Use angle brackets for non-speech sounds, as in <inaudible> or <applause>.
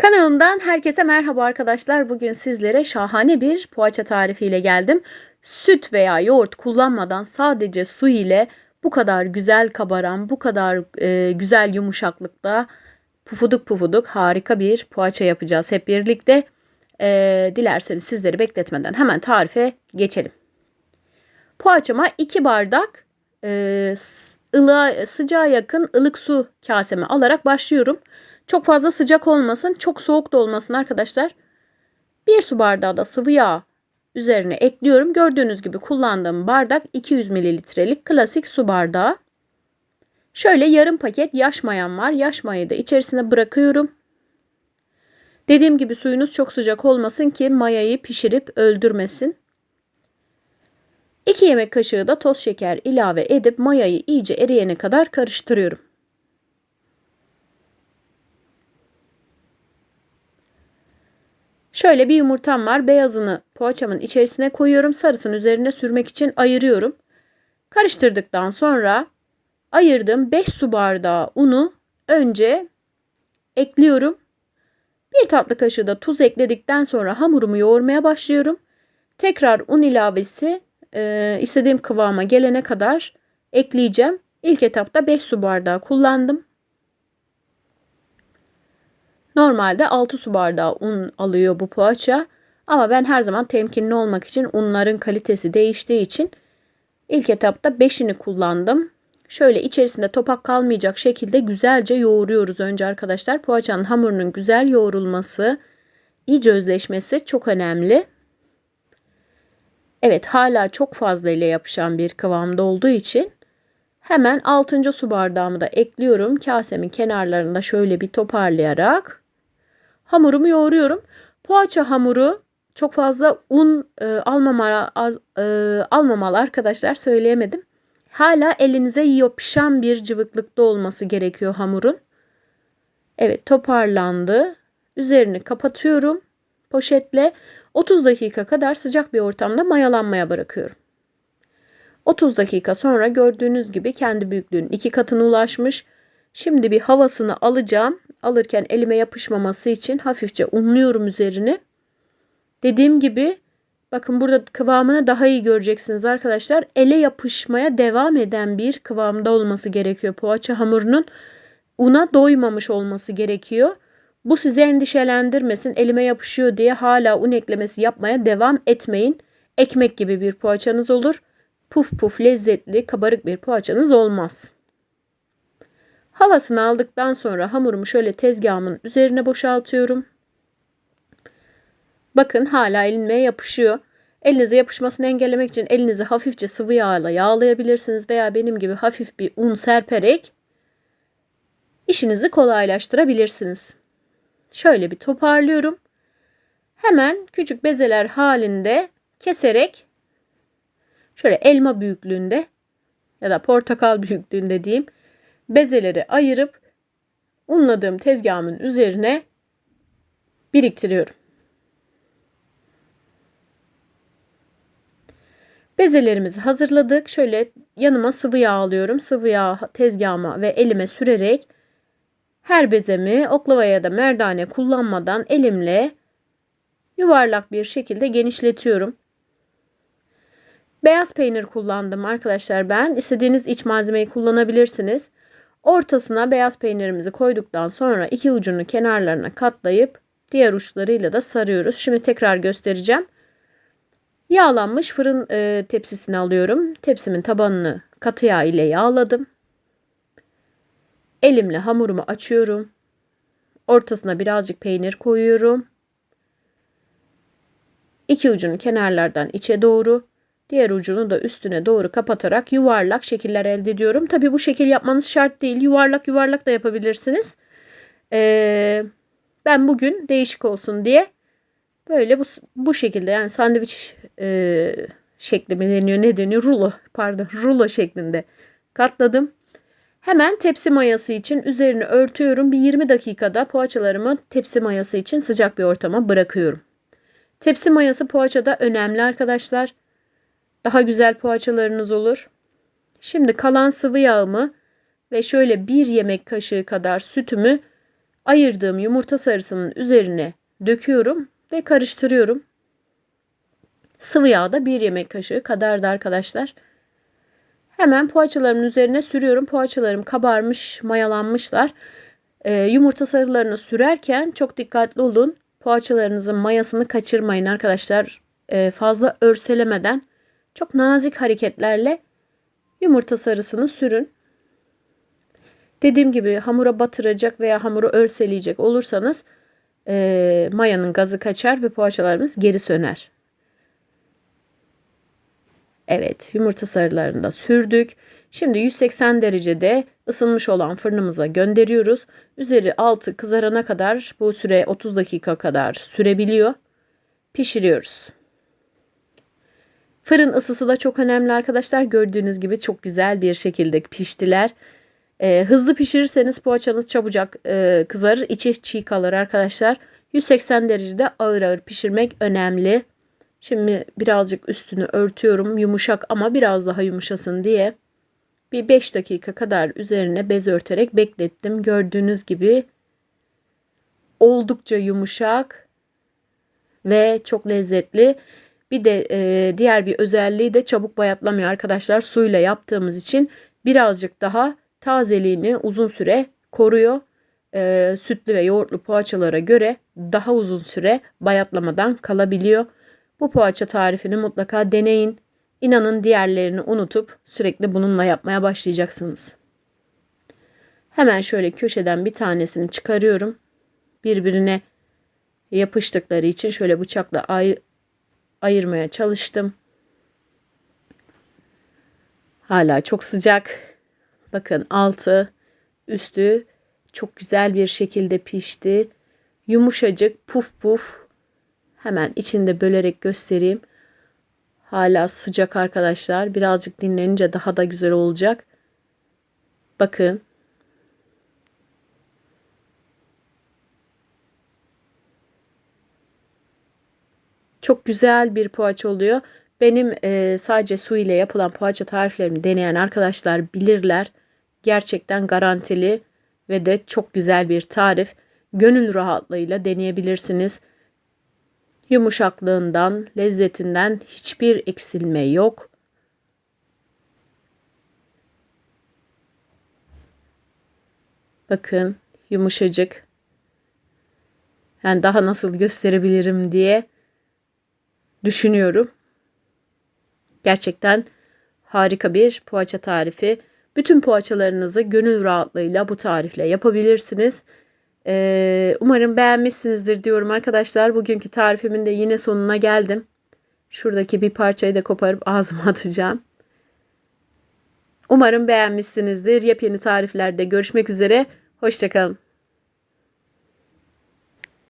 Kanalımdan herkese merhaba arkadaşlar. Bugün sizlere şahane bir poğaça tarifiyle geldim. Süt veya yoğurt kullanmadan sadece su ile bu kadar güzel kabaran, bu kadar e, güzel yumuşaklıkta pufuduk pufuduk harika bir poğaça yapacağız hep birlikte. E, dilerseniz sizleri bekletmeden hemen tarife geçelim. Poğaçama 2 bardak e, ılığa, sıcağa yakın ılık su kaseme alarak başlıyorum. Çok fazla sıcak olmasın, çok soğuk da olmasın arkadaşlar. Bir su bardağı da sıvı yağ üzerine ekliyorum. Gördüğünüz gibi kullandığım bardak 200 mililitrelik klasik su bardağı. Şöyle yarım paket yaş mayam var. Yaş mayayı da içerisine bırakıyorum. Dediğim gibi suyunuz çok sıcak olmasın ki mayayı pişirip öldürmesin. 2 yemek kaşığı da toz şeker ilave edip mayayı iyice eriyene kadar karıştırıyorum. Şöyle bir yumurtam var. Beyazını poğaçamın içerisine koyuyorum. Sarısını üzerine sürmek için ayırıyorum. Karıştırdıktan sonra ayırdığım 5 su bardağı unu önce ekliyorum. Bir tatlı kaşığı da tuz ekledikten sonra hamurumu yoğurmaya başlıyorum. Tekrar un ilavesi e, istediğim kıvama gelene kadar ekleyeceğim. İlk etapta 5 su bardağı kullandım. Normalde 6 su bardağı un alıyor bu poğaça. Ama ben her zaman temkinli olmak için unların kalitesi değiştiği için ilk etapta 5'ini kullandım. Şöyle içerisinde topak kalmayacak şekilde güzelce yoğuruyoruz önce arkadaşlar. Poğaçanın hamurunun güzel yoğrulması, iyice özleşmesi çok önemli. Evet hala çok fazla ile yapışan bir kıvamda olduğu için hemen 6. su bardağımı da ekliyorum. Kasemin kenarlarında şöyle bir toparlayarak Hamurumu yoğuruyorum. Poğaça hamuru çok fazla un e, almamalı, al, e, almamalı arkadaşlar söyleyemedim. Hala elinize yapışan bir cıvıklıkta olması gerekiyor hamurun. Evet toparlandı. Üzerini kapatıyorum poşetle. 30 dakika kadar sıcak bir ortamda mayalanmaya bırakıyorum. 30 dakika sonra gördüğünüz gibi kendi büyüklüğünün iki katına ulaşmış. Şimdi bir havasını alacağım. Alırken elime yapışmaması için hafifçe unluyorum üzerini. Dediğim gibi bakın burada kıvamını daha iyi göreceksiniz arkadaşlar. Ele yapışmaya devam eden bir kıvamda olması gerekiyor poğaça hamurunun. Una doymamış olması gerekiyor. Bu sizi endişelendirmesin. Elime yapışıyor diye hala un eklemesi yapmaya devam etmeyin. Ekmek gibi bir poğaçanız olur. Puf puf lezzetli, kabarık bir poğaçanız olmaz. Havasını aldıktan sonra hamurumu şöyle tezgahımın üzerine boşaltıyorum. Bakın hala elime yapışıyor. Elinize yapışmasını engellemek için elinizi hafifçe sıvı yağla yağlayabilirsiniz veya benim gibi hafif bir un serperek işinizi kolaylaştırabilirsiniz. Şöyle bir toparlıyorum. Hemen küçük bezeler halinde keserek şöyle elma büyüklüğünde ya da portakal <laughs> büyüklüğünde diyeyim bezeleri ayırıp unladığım tezgahımın üzerine biriktiriyorum. Bezelerimizi hazırladık. Şöyle yanıma sıvı yağ alıyorum. Sıvı yağ tezgahıma ve elime sürerek her bezemi oklava ya da merdane kullanmadan elimle yuvarlak bir şekilde genişletiyorum. Beyaz peynir kullandım arkadaşlar ben. İstediğiniz iç malzemeyi kullanabilirsiniz. Ortasına beyaz peynirimizi koyduktan sonra iki ucunu kenarlarına katlayıp diğer uçlarıyla da sarıyoruz. Şimdi tekrar göstereceğim. Yağlanmış fırın e, tepsisini alıyorum. Tepsimin tabanını katı yağ ile yağladım. Elimle hamurumu açıyorum. Ortasına birazcık peynir koyuyorum. İki ucunu kenarlardan içe doğru Diğer ucunu da üstüne doğru kapatarak yuvarlak şekiller elde ediyorum. Tabi bu şekil yapmanız şart değil. Yuvarlak yuvarlak da yapabilirsiniz. Ee, ben bugün değişik olsun diye böyle bu, bu şekilde yani sandviç e, şekli mi deniyor ne deniyor rulo pardon <laughs> rulo şeklinde katladım. Hemen tepsi mayası için üzerini örtüyorum. Bir 20 dakikada poğaçalarımı tepsi mayası için sıcak bir ortama bırakıyorum. Tepsi mayası poğaçada önemli arkadaşlar. Daha güzel poğaçalarınız olur. Şimdi kalan sıvı yağımı ve şöyle bir yemek kaşığı kadar sütümü ayırdığım yumurta sarısının üzerine döküyorum ve karıştırıyorum. Sıvı yağ da bir yemek kaşığı kadardı arkadaşlar. Hemen poğaçalarımın üzerine sürüyorum. Poğaçalarım kabarmış, mayalanmışlar. Ee, yumurta sarılarını sürerken çok dikkatli olun. Poğaçalarınızın mayasını kaçırmayın arkadaşlar. Ee, fazla örselemeden çok nazik hareketlerle yumurta sarısını sürün. Dediğim gibi hamura batıracak veya hamuru örseleyecek olursanız e, mayanın gazı kaçar ve poğaçalarımız geri söner. Evet yumurta sarılarını da sürdük. Şimdi 180 derecede ısınmış olan fırınımıza gönderiyoruz. Üzeri altı kızarana kadar bu süre 30 dakika kadar sürebiliyor. Pişiriyoruz. Fırın ısısı da çok önemli arkadaşlar. Gördüğünüz gibi çok güzel bir şekilde piştiler. Ee, hızlı pişirirseniz poğaçanız çabucak e, kızarır. içi çiğ kalır arkadaşlar. 180 derecede ağır ağır pişirmek önemli. Şimdi birazcık üstünü örtüyorum. Yumuşak ama biraz daha yumuşasın diye. Bir 5 dakika kadar üzerine bez örterek beklettim. Gördüğünüz gibi oldukça yumuşak ve çok lezzetli. Bir de e, diğer bir özelliği de çabuk bayatlamıyor arkadaşlar. Suyla yaptığımız için birazcık daha tazeliğini uzun süre koruyor. E, sütlü ve yoğurtlu poğaçalara göre daha uzun süre bayatlamadan kalabiliyor. Bu poğaça tarifini mutlaka deneyin. İnanın diğerlerini unutup sürekli bununla yapmaya başlayacaksınız. Hemen şöyle köşeden bir tanesini çıkarıyorum. Birbirine yapıştıkları için şöyle bıçakla ay ayırmaya çalıştım. Hala çok sıcak. Bakın altı, üstü çok güzel bir şekilde pişti. Yumuşacık, puf puf. Hemen içinde bölerek göstereyim. Hala sıcak arkadaşlar. Birazcık dinlenince daha da güzel olacak. Bakın. Çok güzel bir poğaça oluyor. Benim e, sadece su ile yapılan poğaça tariflerimi deneyen arkadaşlar bilirler. Gerçekten garantili ve de çok güzel bir tarif. Gönül rahatlığıyla deneyebilirsiniz. Yumuşaklığından, lezzetinden hiçbir eksilme yok. Bakın yumuşacık. Yani daha nasıl gösterebilirim diye düşünüyorum. Gerçekten harika bir poğaça tarifi. Bütün poğaçalarınızı gönül rahatlığıyla bu tarifle yapabilirsiniz. Ee, umarım beğenmişsinizdir diyorum arkadaşlar. Bugünkü tarifimin de yine sonuna geldim. Şuradaki bir parçayı da koparıp ağzıma <laughs> atacağım. Umarım beğenmişsinizdir. Yepyeni tariflerde görüşmek üzere. Hoşçakalın.